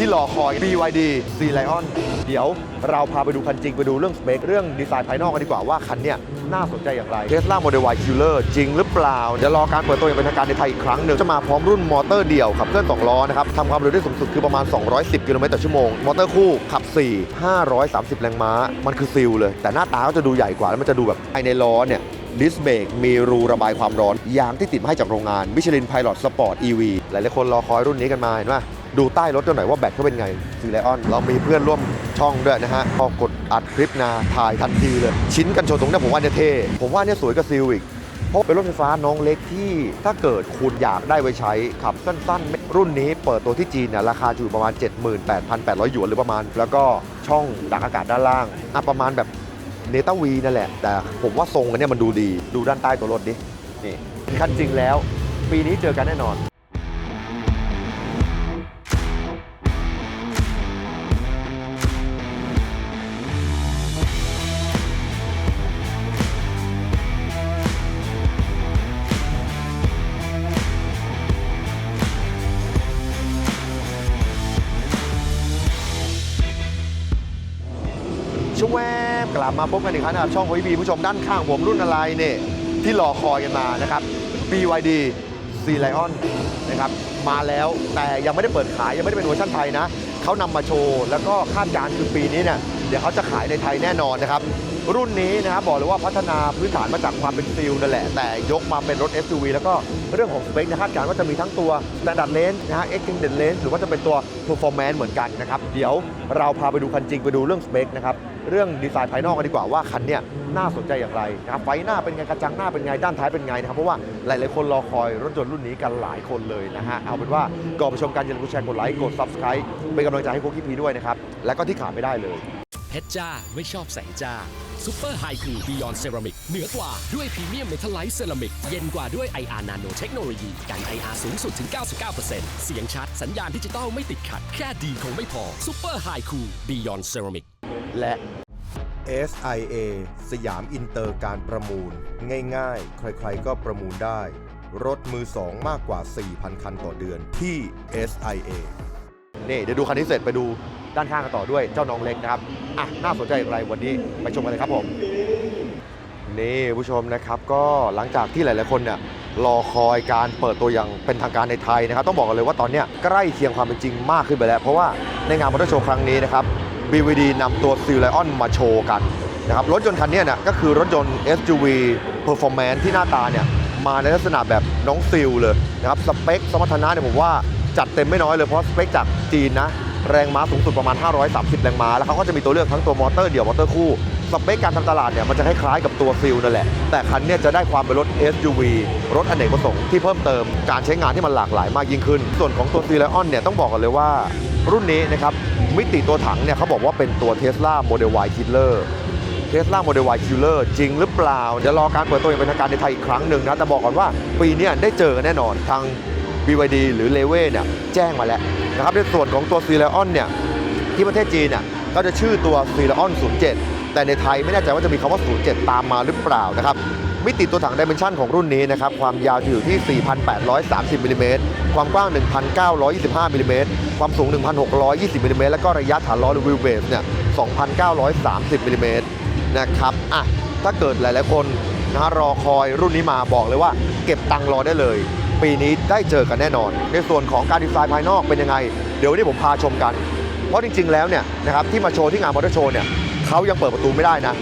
ที่รอคอย BYD C Lion เดี๋ยวเราพาไปดูคันจริง ไปดูเรื่องสเปคเรื่องดีไซน์ภายนอกกันดีกว่าว่าคันเนี้ยน่าสนใจอย่างไร Tesla Model Y Killer จริงหรือเปล่า เดี๋ยวรอการเปิดตัวอย่างเป็นทางการในไทยอีกครั้งหนึ่ง จะมาพร้อมรุ่นมอเตอร์เดี่ยวขับเคลื่อน2ล้อนะครับทำความเร็วได้สูงสุดคือประมาณ 210 กิโลเมตรต่อชั่วโมง มอเตอร์คู่ขับ 4 530 แรงม้า มันคือซิลเลย แต่หน้าตาก็จะดูใหญ่กว่าแล้วมันจะดูแบบไอในล้อเนี่ยดิสเบรกมีรูระบายความร้อน ยางที่ติดมาให้จากโรงงาน Michelin Pilot Sport EV หลายๆคนรอคอยรุ่นนี้กันมาเห็นไหม ดูใต้รถกันหน่อยว่าแบตเขาเป็นไงซีไลออนเรามีเพื่อนร่วมช่องด้วยนะฮะพอกดอัดคลิปนาถ่ายทันทีเลย ชิ้นกันชนตรงนี้ผมว่าเนี่ยเท่ผมว่าเนี่ยสวยกว่าซิลอีกเพราะเป็นรถไฟฟ้าน้องเล็กที่ถ้าเกิดคุณอยากได้ไว้ใช้ขับสั้นๆ รุ่นนี้เปิดตัวที่จีนเนี่ยราคาอยู่ประมาณ 78,800 หยวนหรือประมาณ แล้วก็ช่องดักอากาศด้านล่างอะประมาณแบบเนต้าวีนั่นแหละ แต่ผมว่าทรงอันนี้มันดูดีดูด้านใต้ตัวรถดินี่คันจริงแล้ว ปีนี้เจอกันแน่นอน บกลับมาพบกันอีกครั้งนะครับช่องวีบีผู้ชมด้านข้างผมรุ่นอะไรเนี่ยที่รอคอยกันมานะครับ BYD C Lion นะครับมาแล้วแต่ยังไม่ได้เปิดขายยังไม่ได้เป็นเวอร์ชันไทยนะเขานำมาโชว์ แล้วก็คาดการณ์คือปีนี้เนี่ย เดี๋ยวเขาจะขายในไทยแน่นอนนะครับรุ่นนี้นะครับบอกเลยว่าพัฒนาพื้นฐานมาจากความเป็นซิลนั่นแหละ แต่ยกมาเป็นรถ SUV แล้วก็เรื่องของสเปคนะคาดการณ์ว่าจะมีทั้งตัว Standard Range นะฮะ Extended Range หรือว่าจะเป็นตัว Performance เหมือนกันนะครับเดี๋ยวเราพาไปดูคันจริงไปดูเรื่องสเปคนะครับเรื่องดีไซน์ภายนอกกันดีกว่าว่าคันเนี้ยน่าสนใจอย่างไรนะครับไฟหน้าเป็นไงกระจังหน้าเป็นไงด้านท้ายเป็นไงนะครับเพราะว่าหลายๆคนรอคอยรถยนต์รุ่นนี้กันหลายคนเลยนะฮะเอาเป็นว่าก่อนไปชมกันอย่าลืมกดแชร์กดไลค์กด Subscribe เป็นกำลังใจให้พวกพี่พีด้วยนะครับและก็ที่ขาดไม่ได้เลย เพชรจ้าไม่ชอบแสงจ้าซูเปอร์ไฮคูบิยอนเซรามิกเหนือกว่าด้วยพรีเมียมเมทัลไลท์เซรามิกเย็นกว่าด้วย IR Nano เทคโนโลยีกัน IR สูงสุดถึง 99%เสียงชัดสัญญาณดิจิตอลไม่ติดขัด แค่ดีคงไม่พอซูเปอร์ไฮคูบิยอนเซรามิกและ SIA สยามอินเตอร์การประมูล ง่ายๆ ใครๆก็ประมูลได้ รถมือสองมากกว่า 4,000 คันต่อเดือนที่ SIA นี่เดี๋ยวดูคันนี้เสร็จไปดูด้านข้างกันต่อด้วยเจ้าน้องเล็กนะครับ อะน่าสนใจอย่างไรวันนี้ไปชมกันเลยครับผมนี่ผู้ชมนะครับก็หลังจากที่หลาย ๆ คนเนี่ยรอคอยการเปิดตัวอย่างเป็นทางการในไทยนะครับ ต้องบอกกันเลยว่าตอนนี้ใกล้เคียงความเป็นจริงมากขึ้นไปแล้ว เพราะว่าในงานมอเตอร์โชว์ครั้งนี้นะครับ BVD นำตัวซิลไลออนมาโชว์กันนะครับรถยนต์คันเนี้ยเนี่ยก็คือรถยนต์ SUV Performance ที่หน้าตาเนี่ยมาในลักษณะแบบน้องซิลเลยนะครับสเปคสมรรถนะเนี่ยผมว่าจัดเต็มไม่น้อยเลยเพราะสเปคจากจีนนะ แรงม้าสูงสุดประมาณ 530 แรงม้า แล้วเขาก็จะมีตัวเลือกทั้งตัวมอเตอร์เดี่ยวมอเตอร์คู่ สเปคการทำตลาดเนี่ยมันจะคล้ายๆกับตัวซิลนั่นแหละ แต่คันเนี่ยจะได้ความเป็นรถ SUV รถอเนกประสงค์ที่เพิ่มเติมการใช้งานที่มันหลากหลายมากยิ่งขึ้น ส่วนของตัวซีไลออนเนี่ยต้องบอกกันเลยว่ารุ่นนี้นะครับมิติตัวถังเนี่ยเขาบอกว่าเป็นตัว Tesla Model Y Killer Tesla Model Y Killer จริงหรือเปล่า เดี๋ยวรอการเปิดตัวอย่างเป็นทางการในไทยอีกครั้งหนึ่งนะ แต่บอกก่อนว่าปีนี้ได้เจอกันแน่นอนทาง BYD หรือ l e v e เนี่ยแจ้งมาแล้วนะครับในส่วนของตัว c ี l อ o n เนี่ยที่ประเทศจีนเนี่ยก็จะชื่อตัว c ี l อ o n 07 แต่ในไทยไม่แน่ใจว่าจะมีคำว่า 07 ตามมาหรือเปล่านะครับมิติตัวถังดิเมนชันของรุ่นนี้นะครับความยาวจะอยู่ที่ 4,830มิลลิเมตรความกว้าง 1,925มิลลิเมตรความสูง 1,620มิลลิเมตรแล้วก็ระยะฐานล้อหรือวิวเบสเนี่ย 2,930มิลลิเมตรนะครับอะถ้าเกิดหลาย ๆ คนนะฮะรอคอยรุ่นนี้มาบอกเลยว่า เก็บตังค์รอได้เลย ปีนี้ได้เจอกันแน่นอน ในส่วนของการดีไซน์ภายนอกเป็นยังไง เดี๋ยวนี้ผมพาชมกัน เพราะจริง ๆ แล้วเนี่ยนะครับที่มาโชว์ที่งานมอเตอร์โชว์เนี่ยเขายังเปิดประตูไม่ได้นะ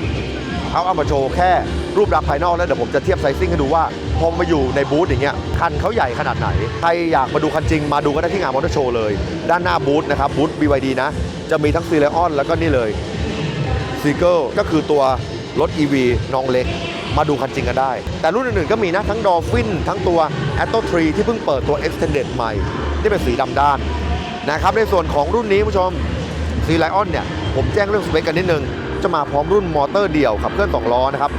เขาเอามาโชว์แค่รูปลักษณ์ภายนอกแล้วเดี๋ยวผมจะเทียบไซซิ่งให้ดูว่าพอมาอยู่ในบูธอย่างเงี้ยคันเขาใหญ่ขนาดไหน ใครอยากมาดูคันจริงมาดูก็ได้ที่งานมอเตอร์โชว์เลย ด้านหน้าบูธนะครับบูธ BYD นะ จะมีทั้งซีเลออนแล้วก็นี่เลยซีเกิลก็คือตัวรถ EV น้องเล็ก มาดูคันจริงกันได้ แต่รุ่นอื่นๆก็มีนะทั้งดอฟฟินทั้งตัว a t t o 3 ที่เพิ่งเปิดตัว Extended ใหม่ ที่เป็นสีดำด้านนะครับในส่วนของรุ่นนี้ผู้ชมซีไลออนเนี่ยผมแจ้งเรื่องสเปคกันนิดนึง จะมาพร้อมรุ่นมอเตอร์เดี่ยวขับเคลื่อน 2 ล้อนะครับ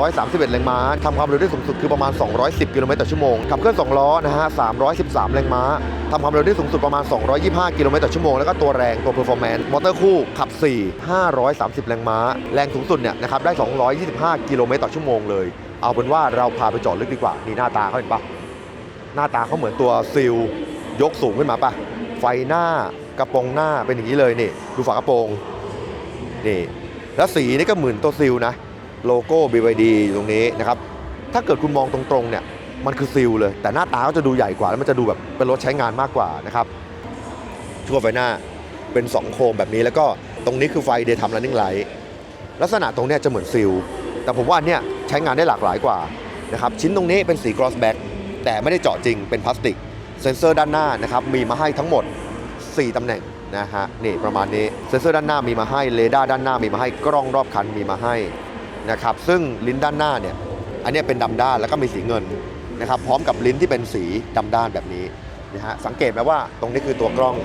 231 แรงม้าทำความเร็วได้สูงสุดคือประมาณ 210 กิโลเมตรต่อชั่วโมง ขับเคลื่อน 2 ล้อนะฮะ 313 แรงม้าทำความเร็วได้สูงสุดประมาณ 225 กิโลเมตรต่อชั่วโมง แล้วก็ตัวแรงตัวเพอร์ฟอร์แมนซ์มอเตอร์คู่ขับ 4 530 แรงม้า แรงสูงสุดเนี่ยนะครับได้ 225 กิโลเมตรต่อชั่วโมงเลย เอาเป็นว่าเราพาไปจอดลึกดีกว่านี่หน้าตาเขาเห็นปะหน้าตาเขาเหมือนตัวซิลยกสูงขึ้นมาปะไฟหน้ากระโปรงหน้าเป็นอย่างนี้เลยนี่ดูฝากระโปรงนี่ แล้วสีนี่ก็เหมือนตัวซิลนะโลโก้ BYD อยู่ตรงนี้นะครับถ้าเกิดคุณมองตรงๆเนี่ยมันคือซิลเลย แต่หน้าตาก็จะดูใหญ่กว่าแล้วมันจะดูแบบเป็นรถใช้งานมากกว่านะครับทั่วไฟหน้าเป็น 2 โคมแบบนี้แล้วก็ตรงนี้คือไฟ Daytime Running Light ลักษณะตรงเนี้ยจะเหมือนซิลแต่ผมว่าอันเนี้ยใช้งานได้หลากหลายกว่านะครับชิ้นตรงนี้เป็นสี cross back แต่ไม่ได้เจาะจริงเป็นพลาสติก เซ็นเซอร์ด้านหน้านะครับมีมาให้ทั้งหมด 4 ตำแหน่งนะฮะนี่ประมาณนี้เซ็นเซอร์ด้านหน้ามีมาให้เรดาร์ด้านหน้ามีมาให้กล้องรอบคันมีมาให้นะครับซึ่งลิ้นด้านหน้าเนี่ยอันนี้เป็นดำด้านแล้วก็มีสีเงินนะครับพร้อมกับลิ้นที่เป็นสีดำด้านแบบนี้นะฮะสังเกตไหมว่าตรงนี้คือตัวกล้อง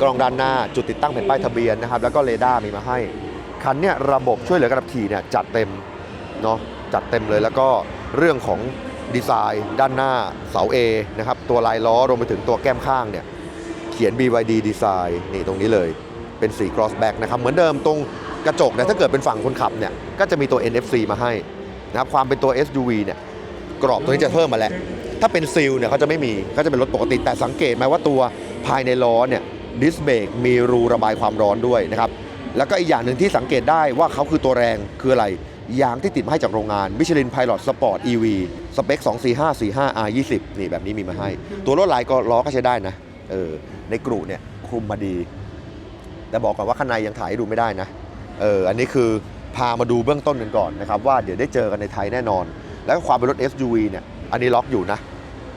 กล้องด้านหน้าจุดติดตั้งเป็นป้ายทะเบียนนะครับแล้วก็เรดาร์มีมาให้คันเนี่ยระบบช่วยเหลือการขับขี่เนี่ยจัดเต็มเนาะจัดเต็มเลยแล้วก็เรื่องของดีไซน์ ด้านหน้าเสา A นะครับตัวลายล้อรวมไปถึงตัวแก้มข้างเนี่ย เขียน BYD Design นี่ตรงนี้เลยเป็นสี cross back นะครับ เหมือนเดิมตรงกระจกเนี่ยถ้าเกิดเป็นฝั่งคนขับเนี่ยก็จะมีตัว NFC มาให้นะครับความเป็นตัว SUV เนี่ยกรอบตัวนี้จะเพิ่มมาแล้ว ถ้าเป็นซิลเนี่ยเขาจะไม่มีเขาจะเป็นรถปกติแต่สังเกตไหมว่าตัวภายในล้อเนี่ยดิสเบรกมีรูระบายความร้อนด้วยนะครับแล้วก็อีกอย่างหนึ่งที่สังเกตได้ว่าเขาคือตัวแรงคืออะไรยางที่ติดมาให้จากโรงงาน Michelin Pilot Sport EV สเปค 24545 R20 นี่แบบนี้มีมาให้ ตัวรถหลายก็ล้อก็ใช้ได้นะ เออในกรุเนี่ยคุมมาดี แต่บอกก่อนว่าข้างในยังถ่ายให้ดูไม่ได้นะเอออันนี้คือพามาดูเบื้องต้นกันก่อนนะครับว่าเดี๋ยวได้เจอกันในไทยแน่นอน แล้วความเป็นรถ SUV เนี่ยอันนี้ล็อกอยู่นะ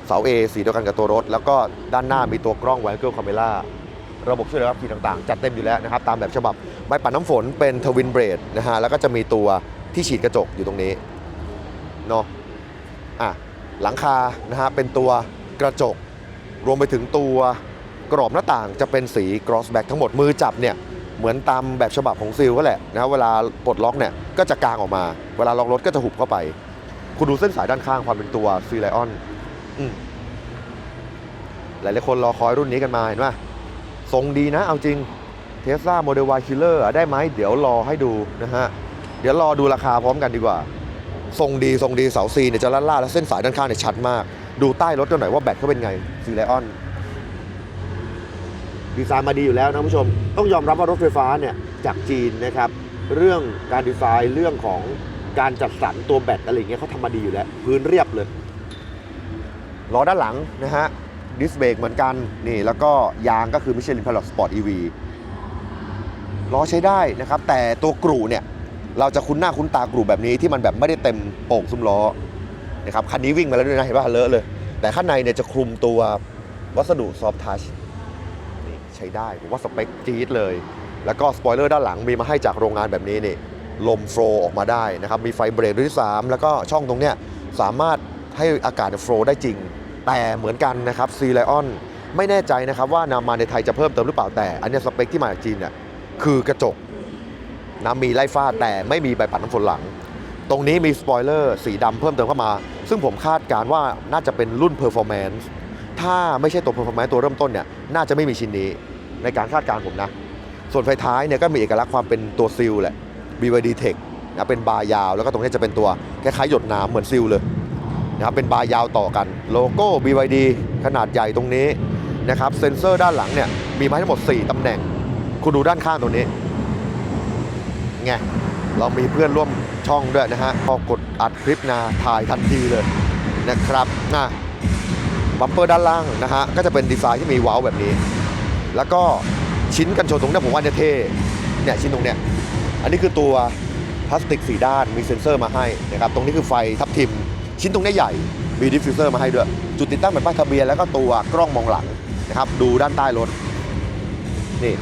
เสา A สีเดียวกันกับตัวรถ แล้วก็ด้านหน้ามีตัวกล้อง w i เกิลคาเม r a ระบบช่วยเหลือขับขี่ต่างๆ จัดเต็มอยู่แล้วนะครับ ตามแบบฉบับใบปัดน้ำฝนเป็นทวินเบรดนะฮะแล้วก็จะมีตัวที่ฉีดกระจกอยู่ตรงนี้เนาะอะหลังคานะฮะเป็นตัวกระจก รวมไปถึงตัวกรอบหน้าต่างจะเป็นสี cross back ทั้งหมดมือจับเนี่ยเหมือนตามแบบฉบับของซิลก็แหละนะเวลาปลดล็อกเนี่ยก็จะกางออกมา เวลาล็อกรถก็จะหุบเข้าไป คุณดูเส้นสายด้านข้างความเป็นตัวซีไลออนหลายๆคนรอคอยรุ่นนี้กันมาเห็นไหมทรงดีนะ เอาจริงเทสลาโมเดล Y Killer อะได้ไหมเดี๋ยวรอให้ดูนะฮะ เดี๋ยวรอดูราคาพร้อมกันดีกว่า ทรงดีทรงดีเสาซีเนี่ยจะล่าล่าแล้วเส้นสายด้านข้างเนี่ยชัดมาก ดูใต้รถกันหน่อยว่าแบตเขาเป็นไงซีไลออนดีไซน์มาดีอยู่แล้วนะผู้ชม ต้องยอมรับว่ารถไฟฟ้าเนี่ยจากจีนนะครับ เรื่องการดีไซน์เรื่องของการจัดสรรตัวแบตอะไรเงี้ยเขาทำมาดีอยู่แล้ว พื้นเรียบเลยล้อด้านหลังนะฮะดิสเบรกเหมือนกันนี่แล้วก็ยางก็คือ Michelin Pilot Sport EV ล้อใช้ได้นะครับ แต่ตัวกรูเนี่ย เราจะคุ้นหน้าคุ้นตากรูแบบนี้ที่มันแบบไม่ได้เต็มโป่งซุ้มล้อ นะครับคันนี้วิ่งมาแล้วด้วยนะเห็นป่ะเลอะเลย แต่ข้างในเนี่ยจะคลุมตัววัสดุซอฟทัชนี่ใช้ได้ผมว่าสเปคจี๊ดเลย แล้วก็สปอยเลอร์ด้านหลังมีมาให้จากโรงงานแบบนี้นี่ลมโฟล์ออกมาได้นะครับมีไฟเบรกด้วยที่ 3 แล้วก็ช่องตรงเนี้ยสามารถให้อากาศโฟล์ได้จริง แต่เหมือนกันนะครับซีไลออนไม่แน่ใจนะครับว่านำมาในไทยจะเพิ่มเติมหรือเปล่าแต่ อันนี้สเปคที่มาจากจีนเนี่ยคือกระจกนะมีไล่ฟ้าแต่ไม่มีใบปัดน้ำฝนหลัง ตรงนี้มีสปอยเลอร์สีดำเพิ่มเติมเข้ามา ซึ่งผมคาดการณ์ว่าน่าจะเป็นรุ่น Performance ถ้าไม่ใช่ตัว Performance ตัวเริ่มต้นเนี่ยน่าจะไม่มีชิ้นนี้ในการคาดการณ์ผมนะ ส่วนไฟท้ายเนี่ยก็มีเอกลักษณ์ความเป็นตัวซิลแหละ BYD Tech นะเป็นบาร์ยาว แล้วก็ตรงนี้จะเป็นตัวคล้ายๆหยดน้ำเหมือนซิลเลยนะครับเป็นบาร์ยาวต่อกันโลโก้ BYD ขนาดใหญ่ตรงนี้นะครับเซ็นเซอร์ด้านหลังเนี่ยมีมาทั้งหมด 4ตำแหน่ง คุณดูด้านข้างตรงนี้ไง เรามีเพื่อนร่วมช่องด้วยนะฮะพอกดอัดคลิปนะถ่ายทันทีเลยนะครับนะบัมเปอร์ด้านล่างนะฮะก็จะเป็นดีไซน์ที่มีว้าแบบนี้ แล้วก็ชิ้นกันชนตรงนี้ผมว่าเนี่ยเท่เนี่ยชิ้นตรงเนี้ยอันนี้คือตัวพลาสติกสีด้านมีเซ็นเซอร์มาให้นะครับตรงนี้คือไฟทับทิม ชิ้นตรงนี้ใหญ่มีดิฟฟิวเซอร์มาให้ด้วย จุดติดตั้งเป็นป้ายทะเบียนแล้วก็ตัวกล้องมองหลังนะครับ ดูด้านใต้รถนี่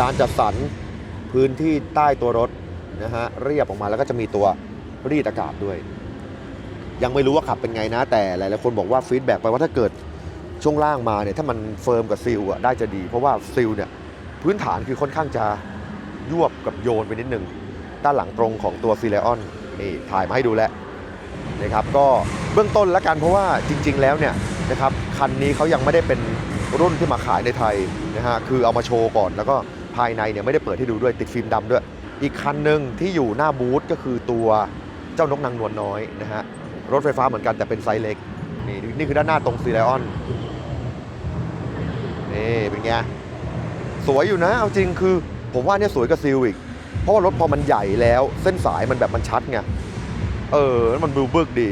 การจัดสรรพื้นที่ใต้ตัวรถ นะฮะเรียบออกมาแล้วก็จะมีตัวรีดอากาศด้วย ยังไม่รู้ว่าขับเป็นไงนะ แต่หลายๆคนบอกว่าฟีดแบ็กไปว่าถ้าเกิดช่วงล่างมาเนี่ยถ้ามันเฟิร์มกับซิลอะได้จะดี เพราะว่าซิลเนี่ยพื้นฐานคือค่อนข้างจะยวบกับโยนไปนิดนึงด้านหลังตรงของตัวซีเลออนนี่ถ่ายมาให้ดูแล้วนะครับก็เบื้องต้นล้วกันเพราะว่าจริง ๆ แล้วเนี่ยนะครับคันนี้เขายังไม่ได้เป็นรุ่นที่มาขายในไทยนะฮะคือเอามาโชว์ก่อนแล้วก็ภายในเนี่ยไม่ได้เปิดให้ดูด้วยติดฟิล์มดำด้วย อีกคันหนึ่งที่อยู่หน้าบูธก็คือตัวเจ้านกนางนวลน้อยนะฮะรถไฟฟ้าเหมือนกันแต่เป็นไซส์เล็กนี่นี่คือด้านหน้าตรงซีไลออนนี่เป็นไงสวยอยู่นะเอาจริงคือ ผมว่าเนี่ยสวยกว่าซิวอีกเพราะว่ารถพอมันใหญ่แล้ว เส้นสายมันแบบมันชัดไงเออแล้วมันดูบึกดี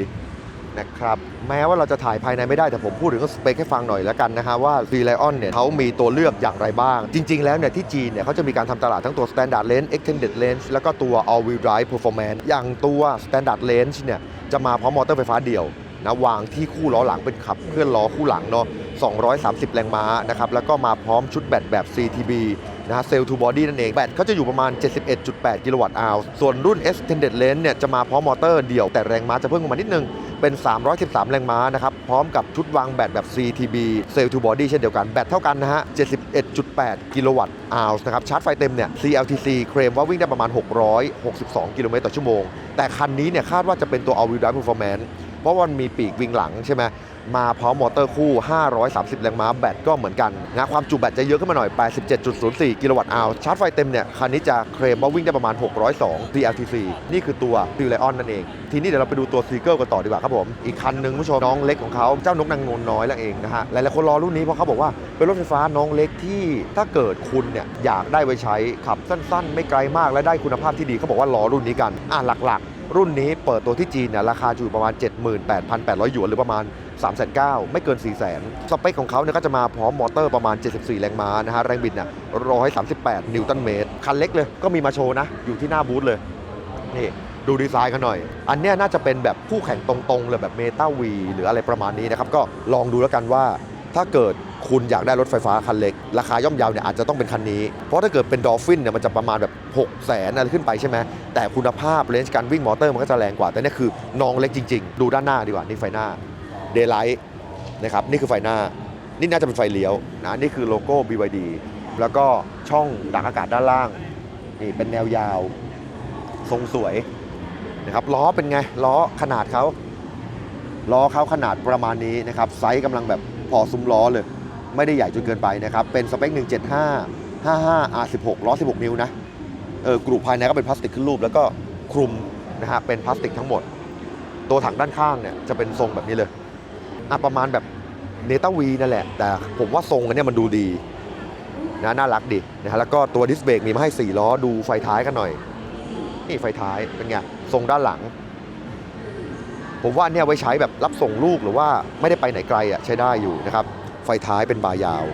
นะครับแม้ว่าเราจะถ่ายภายในไม่ได้แต่ผมพูดถึงสเปคให้ฟังหน่อยแล้วกันนะฮะว่า C Lion เนี่ยเขามีตัวเลือกอย่างไรบ้าง จริง ๆ แล้วเนี่ยที่จีนเนี่ยเขาจะมีการทำตลาดทั้งตัว Standard Range Extended Range แล้วก็ตัว All Wheel Drive Performance อย่างตัว Standard Range เนี่ยจะมาพร้อมมอเตอร์ไฟฟ้าเดี่ยวนะวางที่คู่ล้อหลังเป็นขับเคลื่อนล้อคู่หลังเนาะ230 แรงม้านะครับแล้วก็มาพร้อมชุดแบตแบบ CTB นะเซลล์ทูบอดี้นั่นเอง แบตเขาจะอยู่ประมาณ 71.8 กิโลวัตต์อาวส่วนรุ่น Extended Range เนี่ยจะมาพร้อมมอเตอร์เดี่ยวแต่แรงม้าจะเพิ่มขึ้นมานิดนึง เป็น 313 แรงม้านะครับ พร้อมกับชุดวางแบตแบบ CTB เซลล์ทูบอดี้เช่นเดียวกัน แบตเท่ากันนะฮะ 71.8 กิโลวัตต์อาวนะครับ ชาร์จไฟเต็มเนี่ย CLTC เคลมว่าวิ่งได้ประมาณ 662 กิโลเมตรต่อชั่วโมง แต่คันนี้เนี่ยคาดว่าจะเป็นตัว All Wheel Drive Performance เพราะว่ามันมีปีกวิ่งหลังใช่ไหม มาพร้อมมอเตอร์คู่ 530 แรงม้าแบตก็เหมือนกันนะความจุแบตจะเยอะขึ้นมาหน่อย 87.04 กิโลวัตต์อาวชาร์จไฟเต็มเนี่ย คันนี้จะเคลมว่าวิ่งได้ประมาณ 602 PLTC นี่คือตัว d ิ l ไลออนนั่นเอง ทีนี้เดี๋ยวเราไปดูตัวซีเกิลกันต่อดีกว่าครับผม อีกคันหนึ่งผู้ชมน้องเล็กของเขาเจ้านกนางนวลน้อยแล้วเองนะฮะหลายๆคนรอรุ่นนี้เพราะเขาบอกว่าเป็นรถไฟฟ้าน้องเล็กที่ถ้าเกิดคุณเนี่ยอยากได้ไว้ใช้ขับสั้น ๆ ไม่ไกลมากและได้คุณภาพที่ดีเขาบอกว่ารอรุ่นนี้กันอะหลักๆ รุ่นนี้เปิดตัวที่จีนเนี่ยราคาจะอยู่ประมาณ 78,800 หยวนหรือประมาณ 3 9 0 0 0 ไม่เกิน 4 0 0 0 0 0 สเปคของเขาเนี่ยก็จะมาพร้อมมอเตอร์ประมาณ 74 แรงม้านะฮะ แรงบิดเนี่ย138 นิวตันเมตร คันเล็กเลยก็มีมาโชว์นะ อยู่ที่หน้าบูธเลย นี่ดูดีไซน์กันหน่อย อันเนี้ยน่าจะเป็นแบบคู่แข่งตรงๆเลยแบบเมตาวีหรืออะไรประมาณนี้นะครับ ก็ลองดูแล้วกันว่าถ้าเกิด คุณอยากได้รถไฟฟ้าคันเล็ก ราคาย่อมเยาวเนี่ยอาจจะต้องเป็นคันนี้ เพราะถ้าเกิดเป็นดอลฟินเนี่ยมันจะประมาณแบบ6 0แสนอะไรขึ้นไปใช่ไหมแต่คุณภาพเลนส์การวิ่งมอเตอร์มันก็จะแรงกว่า แต่นี่คือน้องเล็กจริง ๆ ดูด้านหน้าดีกว่านี่ไฟหน้าเดย์ไลท์นะครับนี่คือไฟหน้า นี่น่าจะเป็นไฟเลี้ยวนะนี่คือโลโก้ BYD แล้วก็ช่องดักอากาศด้านล่างนี่เป็นแนวยาว ทรงสวยนะครับล้อเป็นไงล้อขนาดเขาล้อเขาขนาดประมาณนี้นะครับไซส์กำลังแบบพอซุ้มล้อเลย ไม่ได้ใหญ่จนเกินไปนะครับ เป็นสเปค 175 55 R16 ล้อ 16 นิ้วนะ เออกรุภายในก็เป็นพลาสติกขึ้นรูป แล้วก็คลุมนะฮะเป็นพลาสติกทั้งหมด ตัวถังด้านข้างเนี่ยจะเป็นทรงแบบนี้เลยอะประมาณแบบเนต้าวีนั่นแหละ แต่ผมว่าทรงอันเนี้ยมันดูดีนะน่ารักดีนะฮะแล้วก็ตัวดิสเบรกมีมาให้ 4 ล้อดูไฟท้ายกันหน่อย นี่ไฟท้ายเป็นไงทรงด้านหลัง ผมว่าเนี่ยไว้ใช้แบบรับส่งลูกหรือว่าไม่ได้ไปไหนไกลอะใช้ได้อยู่นะครับ ไฟท้ายเป็นบายาว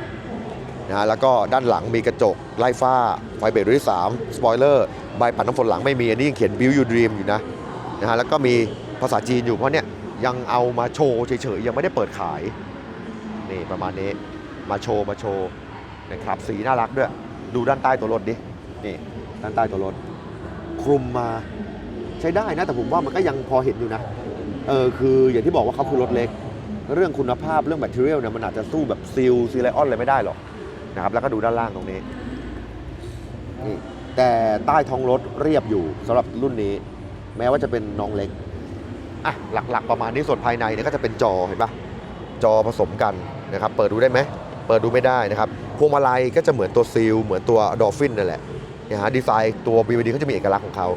นะแล้วก็ด้านหลังมีกระจกไล่ฟ้า ไฟเบรกรุ่นที่3สปอยเลอร์ใบปัดน้ำฝนหลังไม่มีอันนี้ยังเขียน Build You Dream อยู่นะนะฮะแล้วก็มีภาษาจีนอยู่เพราะเนี่ยยังเอามาโชว์เฉยๆยังไม่ได้เปิดขายนี่ประมาณนี้มาโชว์มาโชว์นะครับสีน่ารักด้วยดูด้านใต้ตัวรถดินี่ด้านใต้ตัวรถคลุมมาใช้ได้นะแต่ผมว่ามันก็ยังพอเห็นอยู่นะเออคืออย่างที่บอกว่าเขาคือรถเล็ก เรื่องคุณภาพเรื่องแบตเตอรี่เนี่ยมันอาจจะสู้แบบซิลซีไลออนอะไรไม่ได้หรอกนะครับแล้วก็ดูด้านล่างตรงนี้นี่แต่ใต้ท้องรถเรียบอยู่สำหรับรุ่นนี้ แม้ว่าจะเป็นน้องเล็กอะหลักๆ ประมาณนี้ส่วนภายในเนี่ยก็จะเป็นจอเห็นปะจอผสมกันนะครับเปิดดูได้ไหมเปิดดูไม่ได้นะครับพวงมาลัยก็จะเหมือนตัวซิลเหมือนตัวดอลฟินนั่นแหละนี่ยฮะดีไซน์ตัว BVD เขาจะมีเอกลักษณ์ของเขา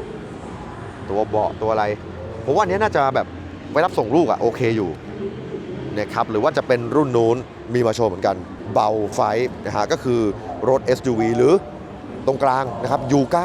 ตัวเบาะตัวอะไรผมว่านี้น่าจะแบบไว้รับส่งลูกอะโอเคอยู่ นะครับหรือว่าจะเป็นรุ่นนู้นมีมาโชว์เหมือนกันเบาไฟนะฮะก็คือรถ SUV หรือตรงกลางนะครับ U9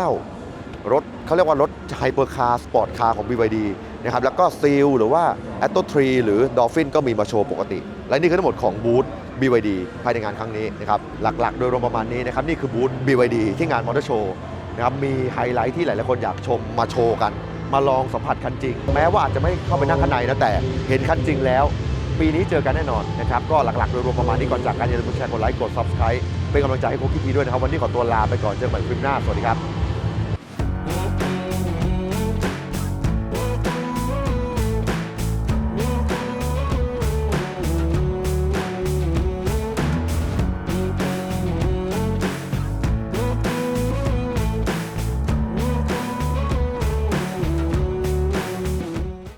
รถเขาเรียกว่ารถไฮเปอร์คาร์สปอร์ตคาร์ของ BYD นะครับแล้วก็ซีลหรือว่า a t t o 3หรือ Dolphin ก็มีมาโชว์ปกติ และนี่คือทั้งหมดของบูธ BYD ภายในงานครั้งนี้นะครับหลักๆ โดยรวมประมาณนี้นะครับนี่คือบูธ BYD ที่งานมอเตอร์โชว์นะครับมีไฮไลท์ที่หลายๆคนอยากชมมาโชว์กัน มาลองสัมผัสคันจริง แม้ว่าอาจจะไม่เข้าไปนั่งข้างในนะแต่เห็นคันจริงแล้ว ปีนี้เจอกันแน่นอนนะครับ ก็หลักๆ โดยรวมประมาณนี้ก่อนจากการอย่าลืมกดแชร์กดไลค์กด subscribe เป็นกำลังใจให้โคกิทีด้วยนะครับ วันนี้ขอตัวลาไปก่อนเจอกันใหม่คลิปหน้า สวัสดีครับ